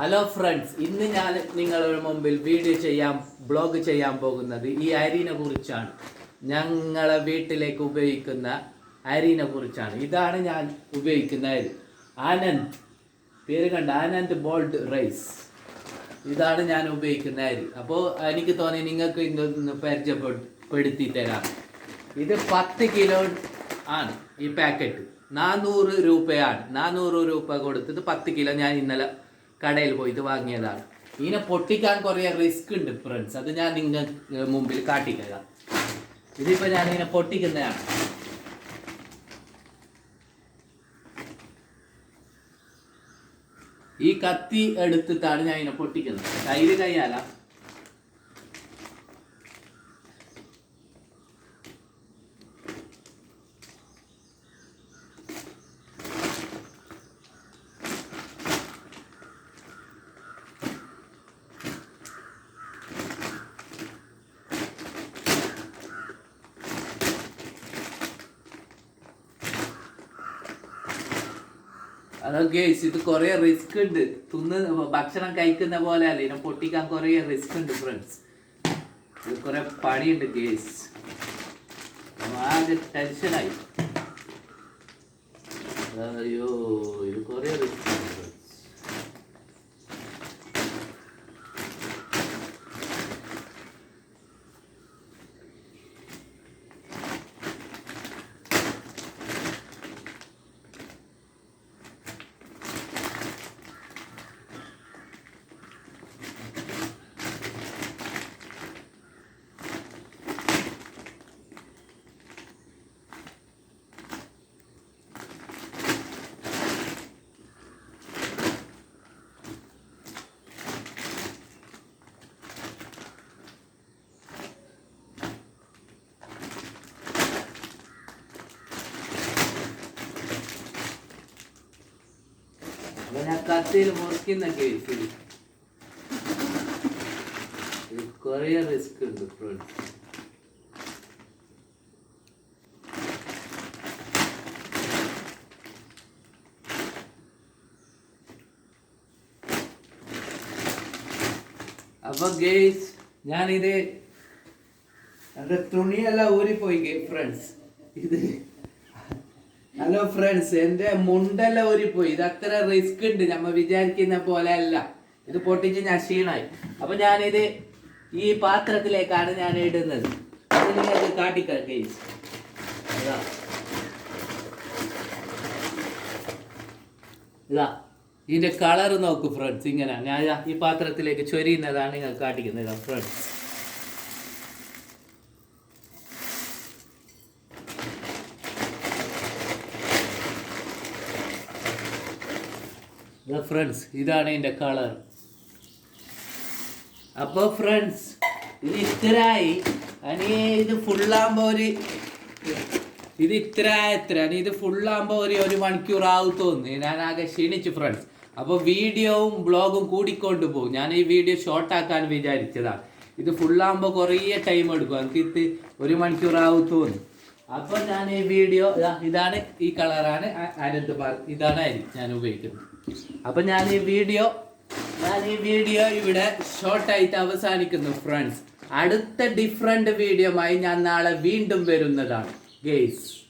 Hello friends ഇന്ന് ഞാൻ നിങ്ങളുടെ മുമ്പിൽ വീഡിയോ ചെയ്യാൻ ബ്ലോഗ് ചെയ്യാൻ പോകുന്നത് ഈ അരിനെ കുറിച്ചാണ്. ഞങ്ങളെ വീട്ടിലേക്ക് ഉപയോഗിക്കുന്ന അരിനെ കുറിച്ചാണ്. ഇതാണ് ഞാൻ ഉപയോഗിക്കുന്ന അരി ആനന്ദ്. പേര് കണ്ട ആനന്ദ് ബോൾഡ് റൈസ്. ഇതാണ് ഞാൻ ഉപയോഗിക്കുന്ന അരി അപ്പോൾ എനിക്ക് തോന്നി നിങ്ങൾക്ക് ഇതൊന്ന് പരിചയപ്പെടുത്തി തരാം. ഇത് പത്ത് കിലോ ആണ് ഈ പാക്കറ്റ് നാനൂറ് രൂപയാണ്. നാനൂറ് രൂപ കൊടുത്തത് പത്ത് കിലോ ഞാൻ ഇന്നലെ കടയിൽ പോയിട്ട് വാങ്ങിയതാണ്. ഇതിനെ പൊട്ടിക്കാൻ കുറേ റിസ്ക് ഉണ്ട് ഫ്രണ്ട്സ് അത് ഞാൻ നിങ്ങൾക്ക് മുമ്പിൽ കാട്ടിക്കാം ഇതിപ്പോ ഞാൻ ഇങ്ങനെ പൊട്ടിക്കുന്നതാണ്. ഈ കത്തി എടുത്തിട്ടാണ് ഞാൻ ഇതിനെ പൊട്ടിക്കുന്നത്. കയ്യിൽ കയ്യാല? അതൊക്കെ ഇത് കുറെ റിസ്ക് ഉണ്ട്. തിന്ന് ഭക്ഷണം കഴിക്കുന്ന പോലെ അല്ല ഇതിനെ പൊട്ടിക്കാൻ കുറെ റിസ്ക് ഉണ്ട് ഫ്രണ്ട്സ് ഇത് കുറെ പണിയുണ്ട് കേസ് ആകെ ടെൻഷനായി അയ്യോ ഇത് കുറെ റിസ്ക് ഞാൻ കത്തിയിൽ മുറിക്കുന്ന കേസിൽ ഇത് കുറേ റിസ്ക് ഉണ്ട് ഫ്രണ്ട്സ് അപ്പൊ ഗേസ് ഞാനിത് എന്റെ തുണിയെല്ലാം ഊരിപ്പോയി ഫ്രണ്ട്സ് ഇത് ഹലോ ഫ്രണ്ട്സ് എന്റെ മുണ്ടെല്ലാം ഊരിപ്പോയി. ഇത് അത്ര റിസ്ക് ഉണ്ട്. നമ്മ വിചാരിക്കുന്ന പോലെ അല്ല ഇത് പൊട്ടിച്ച് ഞാൻ ക്ഷീണായി അപ്പൊ ഞാനിത് ഈ പാത്രത്തിലേക്കാണ് ഞാൻ ഇടുന്നത്. അത് നിങ്ങൾക്ക് കാട്ടിക്ക ഗേസ് ഇതാ. ഇതാ. ഇതിന്റെ കളർ നോക്കൂ ഫ്രണ്ട്സ് ഇങ്ങനെ. ഞാൻ ഈ പാത്രത്തിലേക്ക് ചൊരിയുന്നതാണ് നിങ്ങൾ കാട്ടിക്കുന്നത്. ഫ്രണ്ട്സ് ഇതാ ഫ്രണ്ട്സ് ഇതാണ് എന്റെ കളർ അപ്പോൾ ഫ്രണ്ട്സ് ഇത് ഇത്രയായി. അനി ഇത് ഫുള്ളാകുമ്പോൾ ഒരു ഇത് ഇത്ര എത്ര അനി ഇത് ഫുള്ളാകുമ്പോൾ ഒരു ഒരു മണിക്കൂർ ആവും തോന്നുന്നു. ഞാൻ ആകെ ക്ഷീണിച്ചു ഫ്രണ്ട്സ് അപ്പോൾ വീഡിയോവും ബ്ലോഗും കൂടിക്കൊണ്ട് പോകും. ഞാൻ ഈ വീഡിയോ ഷോർട്ടാക്കാൻ വിചാരിച്ചതാണ്. ഇത് ഫുള്ളാകുമ്പോൾ കുറേ ടൈം എടുക്കും. എനിക്ക് ഇത് ഒരു മണിക്കൂർ ആവും തോന്നുന്നു. അപ്പോൾ ഞാൻ ഈ വീഡിയോ ഇതാണ് ഈ കളറാണ് അനന്ത് പാർക്ക് ഇതാണ് ഞാൻ ഉപയോഗിക്കുന്നത്. അപ്പം ഞാൻ ഈ വീഡിയോ ഞാൻ ഈ വീഡിയോ ഇവിടെ ഷോർട്ടായിട്ട് അവസാനിക്കുന്നു ഫ്രണ്ട്സ് അടുത്ത ഡിഫറെന്റ് വീഡിയോമായി ഞാൻ നാളെ വീണ്ടും വരുന്നതാണ്. ഗെയ്സ്